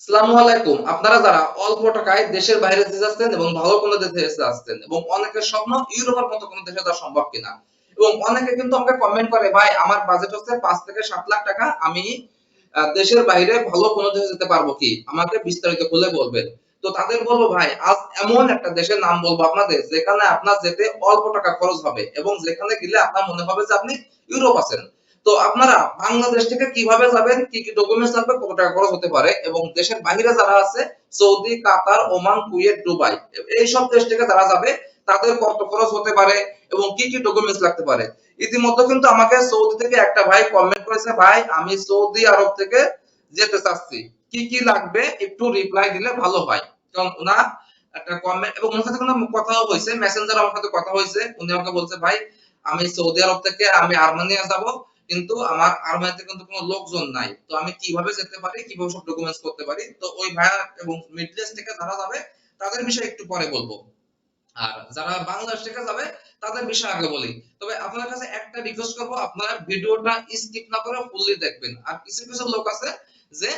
আসসালামু আলাইকুম। আপনারা যারা অল্প টাকায় দেশের বাইরে এবং ভালো কোনো দেশে যেতে এবং অনেকের স্বপ্ন ইউরোপের মতো কোনো দেশে যাওয়া সম্ভব কিনা। এবং অনেকে কিন্তু আমাকে কমেন্ট করে, ভাই, আমার বাজেট হচ্ছে পাঁচ থেকে সাত লাখ টাকা, আমি দেশের বাইরে ভালো কোনো দেশে যেতে পারব কি? আমাকে বিস্তারিত খুলে বলবেন। তো তাদের বলব, ভাই, আজ এমন একটা দেশের নাম বলব আপনাদের, যেখানে আপনার যেতে অল্প টাকা খরচ হবে এবং যেখানে গেলে আপনার মনে হবে যে আপনি ইউরোপ আছেন। তো আপনারা বাংলাদেশ থেকে কীভাবে যাবেন, কি কি ডকুমেন্টস লাগবে, কত টাকা খরচ হতে পারে এবং দেশের বাইরে যারা আছে, Saudi, Qatar, Oman, Kuwait, Dubai এই সব দেশ থেকে যারা যাবে, তাদের কত খরচ হতে পারে এবং কি কি ডকুমেন্টস লাগতে পারে। ইতিমধ্যে কিন্তু আমাকে সৌদি থেকে একটা ভাই কমেন্ট করেছে, ভাই, আমি সৌদি আরব থেকে যেতে চাচ্ছি। কি কি লাগবে? একটু রিপ্লাই দিলে ভালো হয়। কারণ ওনার একটা কমেন্ট এবং ওনার সাথে কোনো কথাও হয়েছে মেসেঞ্জার আমার সাথে কথা হয়েছে। উনি আমাকে বলছে, ভাই, আমি সৌদি আরব থেকে আমি আর্মেনিয়া যাব। কিন্তু আমার আর্মিতে কিন্তু কোনো লোকজন নাই। তো আমি কীভাবে যেতে পারি, কীভাবে সব ডকুমেন্টস করতে পারি? তো ওই ভাইয়া এবং মিডল থেকে যারা যাবে, তাদের বিষয়ে একটু পরে বলব। আর যারা বাংলাদেশ থেকে যাবে, তাদের বিষয়ে আগে বলি। তবে আপনার কাছে একটা রিকোয়েস্ট করব, আপনারা ভিডিওটা স্কিপ না করে ফুললি দেখবেন। আর কিছু কিছু লোক আছে যে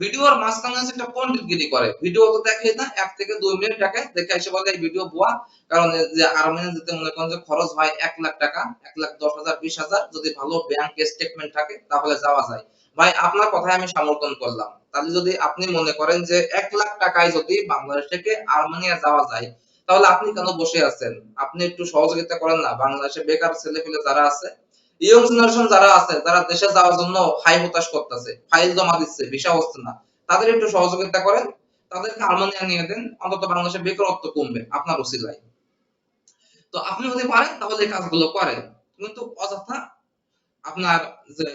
ভিডিওর মাঝখানে একটা পন্ডিত গিরি করে? ভিডিও তো দেখে না, এক থেকে দুই মিনিট দেখে দেখে এসে বলে এই ভিডিও ভুয়া। কারণ যে আর্মেনিয়া যেতে মনে করেন যে খরচ হয় এক লাখ টাকা, এক লাখ দশ হাজার, বিশ হাজার, যদি ভালো ব্যাংক স্টেটমেন্ট থাকে, তাহলে যাওয়া যায়। ভাই, আপনার কথায় আমি সমর্থন করলাম। তাহলে যদি আপনি মনে করেন যে এক লাখ টাকায় যদি বাংলাদেশ থেকে আর্মেনিয়া যাওয়া যায়, তাহলে আপনি কেন বসে আছেন? আপনি একটু সহযোগিতা করেন না। বাংলাদেশে বেকার ছেলে পেলে যারা আছে ইয়ং জেনারেশন যারা আছে, যারা দেশে যাওয়ার জন্য হাই হতাশ করতেছে ফাইল জমা দিচ্ছে ভিসা হচ্ছে না, তাদের একটু সহযোগিতা করেন, তাদেরকে আর্মেনিয়া নিয়ে দেন, অন্তত বেকারত্ব কমবে, আপনার তো আপনি যদি পারেন, তাহলে এই কাজগুলো করেন। কিন্তু অযথা আপনার যে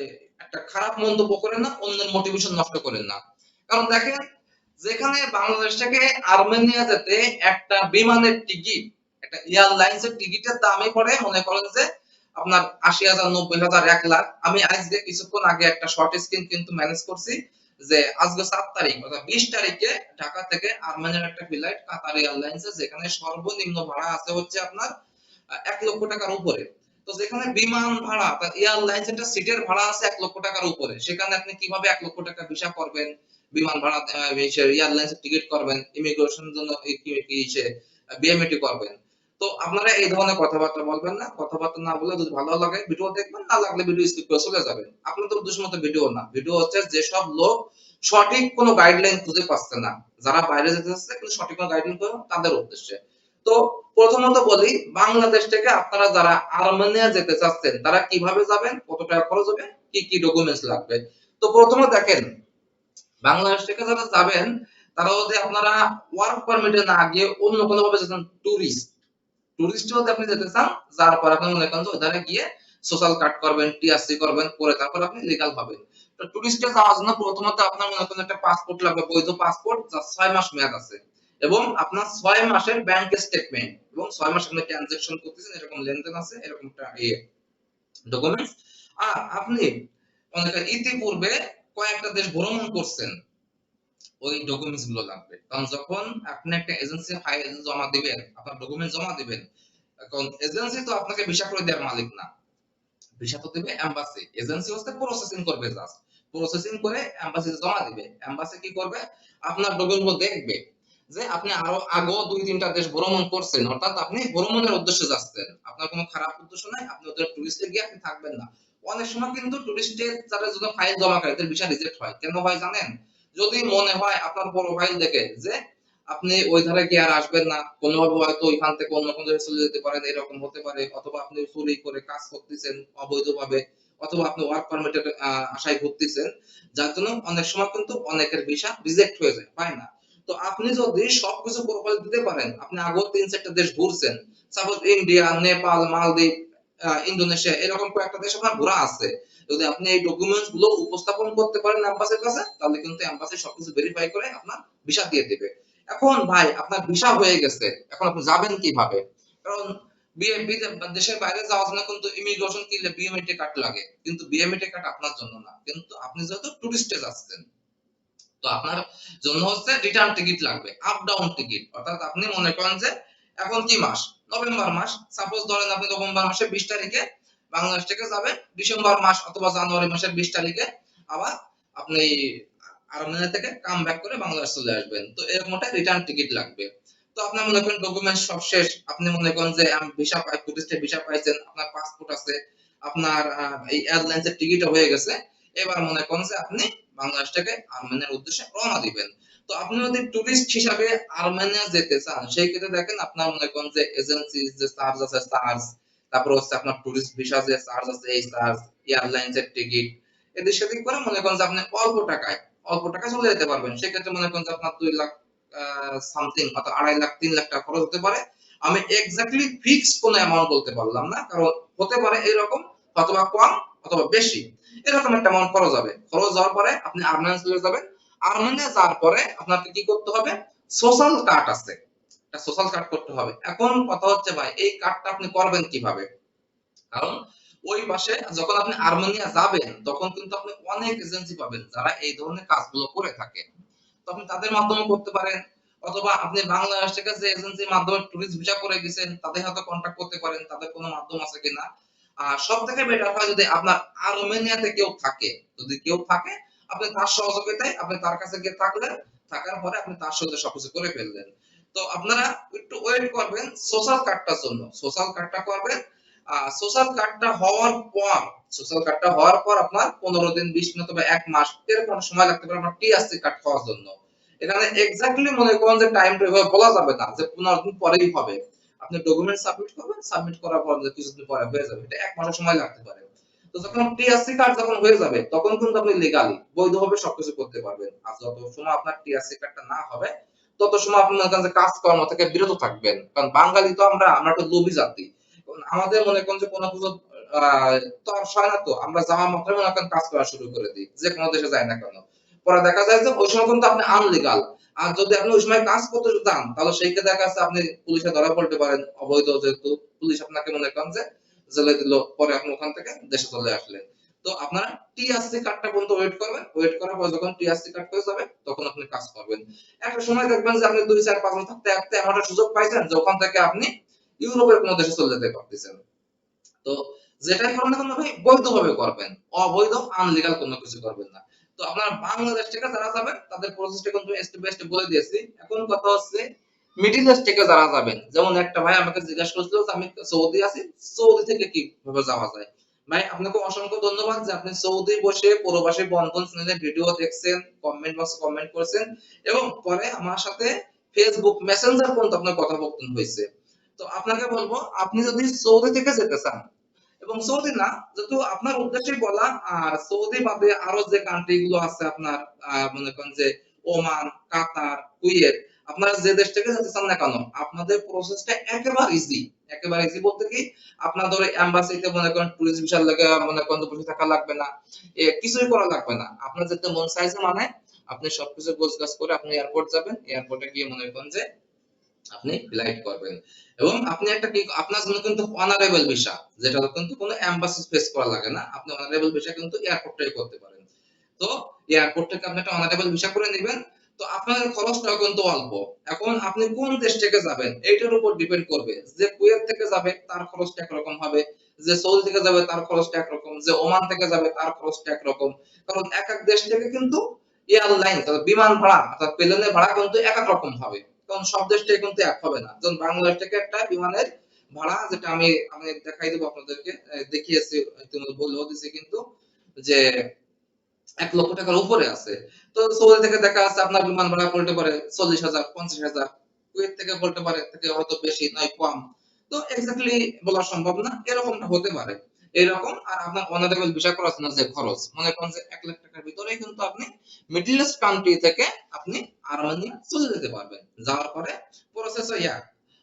একটা খারাপ মন্তব্য করেন না, অন্যের মোটিভেশন নষ্ট করেন না। কারণ দেখেন, যেখানে বাংলাদেশ থেকে আর্মেনিয়া যেতে একটা বিমানের টিকিট, একটা এয়ারলাইন্সের টিকিটের দামই পড়ে মনে করেন যে আপনার আশি হাজার, নব্বই হাজার, এক লাখ। আমি আজকে কিছুক্ষণ আগে একটা শর্ট স্ক্রিন কিন্তু ম্যানেজ করছি যে আজকে সাত তারিখ, অর্থাৎ বিশ তারিখে ঢাকা থেকে আর্মেনিয়ার একটা ফ্লাইট কাতার এয়ারলাইন্সে, যেখানে সর্বনিম্ন ভাড়া আছে হচ্ছে আপনার এক লক্ষ টাকার উপরে। তো যেখানে বিমান ভাড়া এয়ারলাইন্স একটা সিটের ভাড়া আছে এক লক্ষ টাকার উপরে। সেখানে আপনি কীভাবে এক লক্ষ টাকা ভিসা করবেন, বিমান ভাড়া এয়ারলাইন্সের টিকিট করবেন ইমিগ্রেশন জন্য বিএমএটি করবেন। তো আপনারা এই ধরনের কথাবার্তা বলবেন না। কথাবার্তা না বলে যদি ভালো লাগে, ভিডিও দেখবেন, না লাগলে ভিডিও স্কিপ করে চলে যাবেন। আপনাদের উদ্দেশ্য মতো ভিডিও না। ভিডিও হচ্ছে যেসব লোক সঠিক কোনো গাইডলাইন খুঁজে পাচ্ছে না। যারা বাইরে যেতে চাচ্ছে, কিন্তু সঠিক কোনো গাইডলাইন করে তাদের উদ্দেশ্যে। তো প্রথমত বলি, বাংলাদেশ থেকে আপনারা যারা আর্মেনিয়া যেতে চাচ্ছেন, তারা কীভাবে যাবেন, কত টাকা খরচ হবে, কি কি ডকুমেন্টস লাগবে? তো প্রথমে দেখেন, বাংলাদেশ থেকে যারা যাবেন, তারা যদি আপনারা ওয়ার্ক পারমিটে না গিয়ে অন্য কোনো ভাবে যেতেন টুরিস্ট টুরিস্ট যদি আপনি যেতে চান, যার পর আপনি মনে করেন যে ওখানে গিয়ে সোশ্যাল কার্ড করবেন টিআরসি করবেন, করে তারপর আপনি লিগাল হবেন। তো টুরিস্টে যাওয়ার জন্য প্রথমত আপনার মনে করেন একটা পাসপোর্ট লাগবে, বৈধ পাসপোর্ট যার ছয় মাস মেয়াদ আছে। এবং আপনার ছয় মাসের ব্যাংক স্টেটমেন্ট এবং ছয় মাস আপনি ট্রানজাকশন করতেছেন, এরকম লেনদেন আছে, এরকম একটা ডকুমেন্টস আর আপনি ইতিপূর্বে কয়েকটা দেশ ভ্রমণ করছেন ওই ডকুমেন্টসগুলো লাগবে। কারণ যখন আপনি একটা এজেন্সি ফাইল জমা দিবেন, আপনার ডকুমেন্ট জমা দিবেন কারণ এজেন্সি তো আপনাকে ভিসা করে দেওয়ার মালিক না। ভিসা তো দেবে এম্বাসি এজেন্সি হচ্ছে প্রসেসিং করবে জাস্ট প্রসেসিং করে এম্বাসিতে জমা দিবে। এম্বাসি কি করবে? আপনার ডকুমেন্ট দেখবে। যে আপনি আরও আগেও দুই তিনটা দেশ ভ্রমণ করছেন, অর্থাৎ আপনি ভ্রমণের উদ্দেশ্যে যাচ্ছেন। আপনার কোনো খারাপ উদ্দেশ্য নাই, আপনি ওদের টুরিস্টে গিয়ে আপনি থাকবেন না। অনেক সময় কিন্তু টুরিস্টের যারা জন্য ফাইল জমা করে এদের ভিসা রিজেক্ট হয়। কেন হয় জানেন? যদি মনে হয় আপনার প্রোফাইল দেখে যে আপনি ওই ধারে গিয়ে আর আসবেন না, কোনোভাবে হয়তো ওইখান থেকে অন্য কোনো চলে যেতে পারেন, এরকম হতে পারে, অথবা আপনি চুরি করে কাজ করতেছেন অবৈধভাবে, অথবা আপনি ওয়ার্ক পারমিটের আশায় ঘুরতেছেন যার জন্য অনেক সময় কিন্তু অনেকের ভিসা রিজেক্ট হয়ে যায় পায় না? তো আপনি যদি সবকিছু প্রোফাইল দিতে পারেন, আপনি আগেও তিন চারটা দেশ ঘুরছেন সাপোজ ইন্ডিয়া নেপাল মালদ্বীপ ইন্দোনেশিয়া এরকম কয়েকটা দেশ আপনার ঘোরা আছে যদি আপনি এই ডকুমেন্টসগুলো উপস্থাপন করতে পারেন এম্বাসির কাছে, তাহলে কিন্তু এম্বাসি সবকিছু ভেরিফাই করে আপনার ভিসা দিয়ে দিবে। এখন ভাই, আপনার ভিসা হয়ে গেছে, এখন আপনি যাবেন কীভাবে? কারণ দেশের বাইরে যাওয়ার জন্য কিন্তু ইমিগ্রেশন বিএমএটি কার্ড লাগে, কিন্তু বিএমএটি কার্ড আপনার জন্য না। কিন্তু আপনি যেহেতু টুরিস্টে যাচ্ছেন, তো আপনার জন্য হচ্ছে রিটার্ন টিকিট লাগবে আপ ডাউন টিকিট অর্থাৎ আপনি মনে করেন যে এখন কি মাস? নভেম্বর মাস। সাপোজ ধরেন আপনি নভেম্বর মাসে বিশ তারিখে বাংলাদেশ থেকে যাবেন ডিসেম্বর মাস অথবা জানুয়ারি মাসের বিশ তারিখে আবার আপনি আর্মেনিয়া থেকে কাম ব্যাক করে বাংলাদেশ চলে আসবেন। তো এরকম একটা রিটার্ন টিকিট লাগবে। তো আপনার মনে করেন ডকুমেন্ট সব শেষ। আপনি মনে করেন যে, আমি ভিসা পাই টুরিস্টের ভিসা পাইছেন, আপনার পাসপোর্ট আছে, আপনার এই এয়ারলাইন্স এর টিকিটও হয়ে গেছে। এবার মনে করেন যে, আপনি বাংলাদেশ থেকে আর্মেনিয়ার উদ্দেশ্যে রওনা দিবেন। তো আপনি যদি টুরিস্ট হিসাবে আর্মেনিয়া যেতে চান, সেই ক্ষেত্রে দেখেন আপনার মনে করেন যে এজেন্সি যে চার্জ আছে চার্জ তারপর হচ্ছে আপনার টুরিস্ট ভিসা যে চার্জ আছে, এই চার্জ এয়ারলাইন্স এর টিকিট এদের সাথে করে মনে করেন যে আপনি অল্প টাকায় অল্প টাকায় চলে যেতে পারবেন। সেক্ষেত্রে মনে করেন যে আপনার দুই লাখ সামথিং অর্থাৎ আড়াই লাখ, তিন লাখ টাকা খরচ হতে পারে। আমি এক্স্যাক্টলি ফিক্সড কোনো অ্যামাউন্ট বলতে পারলাম না, কারণ হতে পারে এরকম অথবা কম অথবা বেশি। এরকম একটা অ্যামাউন্ট খরচ হবে। খরচ যাওয়ার পরে আপনি আর্মেনিয়া চলে যাবেন। আর্মেনিয়া যাওয়ার পরে আপনাকে কি করতে হবে? সোশ্যাল কার্ড আছে। সোশ্যাল কার্ড করতে হবে। এখন কথা হচ্ছে ভাই, এই কার্ডটা আপনি করবেন কীভাবে? কারণ ওই পাশে যখন আপনি আর্মেনিয়া যাবেন, তখন কিন্তু আপনি অনেক এজেন্সি পাবেন যারা এই ধরনের কাজগুলো করে থাকে। তো আপনি তাদের মাধ্যমে করতে পারেন। অথবা আপনি বাংলাদেশ থেকে যে এজেন্সির মাধ্যমে টুরিস্ট ভিসা করে গেছেন, তাদের সাথে কন্ট্যাক্ট করতে পারেন, তাদের কোনো মাধ্যম আছে কিনা। আর সব থেকে বেটার হয় যদি আপনার আর্মেনিয়াতে কেউ থাকে। যদি কেউ থাকে, আপনি তার সহযোগিতায় আপনি তার কাছে গিয়ে থাকলেন, থাকার পরে আপনি তার সাথে সবকিছু করে ফেললেন। তো আপনারা একটু ওয়েট করবেন সোশ্যাল কার্ডটার জন্য। সোশ্যাল কার্ডটা করবেন। সোশ্যাল কার্ডটা হওয়ার পর সোশ্যাল কার্ডটা হওয়ার পর আপনার পনেরো দিন, বিশ দিন অথবা এক মাস এরকম সময় লাগতে পারে আপনার টিআরসি কার্ড পাওয়ার জন্য। এখানে এক্স্যাক্টলি মনে করেন যে টাইম এভাবে বলা যাবে না, যে পনেরো দিন পরেই হবে। আপনি ডকুমেন্ট সাবমিট করবেন সাবমিট করার পর কিছুদিন পরে হয়ে যাবে, এটা এক মাসের সময় লাগতে পারে। তো যখন টিআরসি কার্ড যখন হয়ে যাবে, তখন কিন্তু আপনি লিগালি বৈধভাবে সবকিছু করতে পারবেন। আর যত সময় আপনার টিআরসি কার্ডটা না হবে তত সময় আপনি করেন যে কাজকর্ম থেকে বিরত থাকবেন। কারণ বাঙালি তো আমরা আমরা একটা লোভী জাতি। আমাদের মনে করেন যে কোনো কিছু আহ, তো হয় না তো। আমরা যাওয়া মাত্রই মনে করেন কাজ করা শুরু করে দিই যে কোনো দেশে যায় না কেন। পরে দেখা যায় যে ওই সময় কিন্তু আপনি আনলিগাল আর যদি আপনি ওই সময় কাজ করতে যান তাহলে সেই ক্ষেত্রে দেখা যাচ্ছে আপনি পুলিশে ধরা পড়তে পারেন অবৈধ যেহেতু। পুলিশ আপনাকে মনে করেন যে জেলে দিল পরে আপনি ওখান থেকে দেশে চলে আসলেন। তো আপনারা টিআরসি কার্ডটা পর্যন্ত ওয়েট করবেন। ওয়েট করার পর যখন টিআরসি কার্ড হয়ে যাবে, তখন আপনি কাজ করবেন। একটা সময় দেখবেন যে আপনি দুই, চার, পাঁচ মাস থাকতে থাকতে এমন একটা সুযোগ পাইছেন যে ওখান থেকে আপনি ইউরোপের কোনো দেশে চলে যেতে পারতেছেন। তো যেটাই করেন না কেন ভাই, বৈধভাবে করবেন। অবৈধ আনলিগাল কোনো কিছু করবেন না। তো আপনারা বাংলাদেশ থেকে যারা যাবেন, তাদের প্রসেসটা কিন্তু স্টেপ বাই স্টেপ বলে দিয়েছি। এখন কথা হচ্ছে মিডিল ইস্ট থেকে যারা যাবেন, যেমন একটা ভাই আমাকে জিজ্ঞাসা করছিল যে আমি সৌদি আছি, সৌদি থেকে কীভাবে যাওয়া যায়? ভাই, আপনাকে অসংখ্য ধন্যবাদ যে আপনি সৌদি বসে প্রবাসী বন্ধন চ্যানেলে ভিডিও দেখছেন কমেন্ট বক্সে কমেন্ট করেছেন এবং পরে আমার সাথে ফেসবুক মেসেঞ্জার পর্যন্ত আপনার কথোপকথন হয়েছে। তো আপনাকে বলব, আপনি যদি সৌদি থেকে যেতে চান, এবং সৌদি না, যেহেতু আপনার উদ্দেশ্যে বলা, আর সৌদি বাদে আরও যে কান্ট্রি গুলো আছে আপনার মনে করেন যে ওমান, কাতার, কুয়েত, আপনারা যে দেশ থেকে যেতে চান না কেন, আপনাদের প্রসেসটা একেবারে ইজি একেবারে ইজি বলতে কি? আপনার ধরে এম্বাসিতে মনে করেন টুরিস্ট ভিসার লাগে, মনে করেন যে বসে থাকা লাগবে না। কিছুই করা লাগবে না। আপনার যেতে মন চাইছে মানে আপনি সবকিছু গোছগাছ করে আপনি এয়ারপোর্ট যাবেন। এয়ারপোর্টে গিয়ে মনে করেন যে আপনি ফ্লাইট করবেন। এবং আপনি একটা কি, আপনার জন্য কিন্তু অনারেবল ভিসা যেটা কিন্তু কোনো এম্বাসি ফেস করা লাগে না। আপনি অনারেবল ভিসা কিন্তু এয়ারপোর্টে করতে পারেন। তো এয়ারপোর্ট থেকে আপনি একটা অনারেবল ভিসা করে নেবেন। তো আপনার খরচটাও কিন্তু অল্প। এখন আপনি কোন দেশ থেকে যাবেন, এইটার উপর ডিপেন্ড করবে। যে কুয়েত থেকে যাবে, তার খরচটা একরকম হবে। যে সৌদি থেকে যাবে, তার খরচটা একরকম। যে ওমান থেকে যাবে, তার খরচটা একরকম। কারণ এক এক দেশ থেকে কিন্তু এয়ারলাইন বিমান ভাড়া, অর্থাৎ প্লেনের ভাড়া কিন্তু এক এক রকম হবে। কারণ সব দেশ থেকে কিন্তু এক হবে না। যেমন বাংলাদেশ থেকে একটা বিমানের ভাড়া, যেটা আমি আমি দেখাই দেবো আপনাদেরকে। দেখিয়েছি বলেও দিছি কিন্তু যে এক লক্ষ টাকার উপরে আছে। তো সৌদি থেকে দেখা যাচ্ছে আপনার বিমান ভাড়া পড়তে পারে চল্লিশ হাজার, পঞ্চাশ হাজার। কুয়েত থেকে বলতে পারে থেকে হয়তো বেশি, নয়, কম। তো এক্স্যাক্টলি বলা সম্ভব না হতে পারে, এরকম। আর আপনার যে খরচ, মনে করেন যে এক লাখ টাকার ভিতরেই কিন্তু আপনি ইস্ট কান্ট্রি থেকে আপনি চলে যেতে পারবেন। যাওয়ার পরে প্রসেস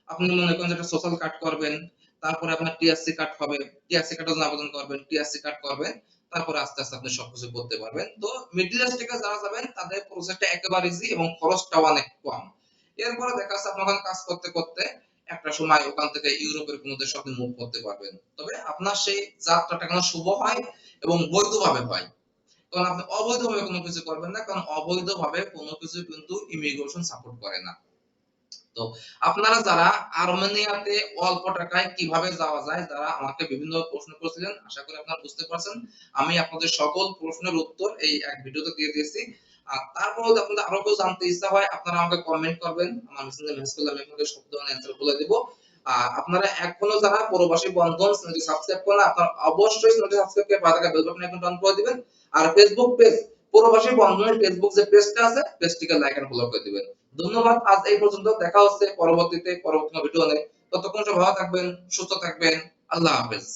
আপনি মনে করেন যে সোশ্যাল কার্ড করবেন, তারপরে আপনার টিআরসি কার্ড হবে টিআরসি কার্ডের জন্য আবেদন করবেন টিআরসি কার্ড করবেন। তারপরে আস্তে আস্তে আপনি সবকিছু করতে পারবেন। তো মিডল থেকে যারা যাবেন, তাদের প্রসেসটা একেবারে ইজি এবং খরচটাও অনেক কম। এরপরে দেখা যাচ্ছে আপনি ওখানে কাজ করতে করতে একটা সময় ওখান থেকে ইউরোপের কোনো দেশে আপনি মুভ করতে পারবেন। তবে আপনার সেই যাত্রাটা কেন শুভ হয় এবং বৈধভাবে হয়। কারণ আপনি অবৈধভাবে কোনো কিছু করবেন না, কারণ অবৈধভাবে কোনো কিছু কিন্তু ইমিগ্রেশন সাপোর্ট করে না। তো আপনারা যারা আর্মেনিয়াতে অল্প টাকায় কীভাবে যাওয়া যায়, যারা আমাকে বিভিন্ন প্রশ্ন করেছিলেন, আশা করি আপনারা বুঝতে পারছেন। আমি আপনাদের সকল প্রশ্নের উত্তর এই এক ভিডিওতে দিয়ে দিয়েছি। আর তারপরে যদি আপনাদের আরও কেউ জানতে ইচ্ছা হয়, আপনারা আমাকে কমেন্ট করবেন। আমার মেসেঞ্জে মেসেজ করলে আমি আপনাদের সব ধরনের অ্যান্সার বলে দিব। আর আপনারা এখনও যারা বন্ধন সাবস্ক্রাইব করেন আপনারা অবশ্যই চ্যানেলটি সাবস্ক্রাইব করে পাশে থাকা বেল করে দিবেন। আর ফেসবুক পেজ প্রবাসী বন্ধনের ফেসবুক যে পেজটা আছে পেজটিকে লাইক এন্ড ফলো করে দিবেন। ধন্যবাদ, আজ এই পর্যন্ত। দেখা হচ্ছে পরবর্তীতে, পরবর্তী ভিডিও নেই ততক্ষণ সব ভালো থাকবেন, সুস্থ থাকবেন। আল্লাহ হাফেজ।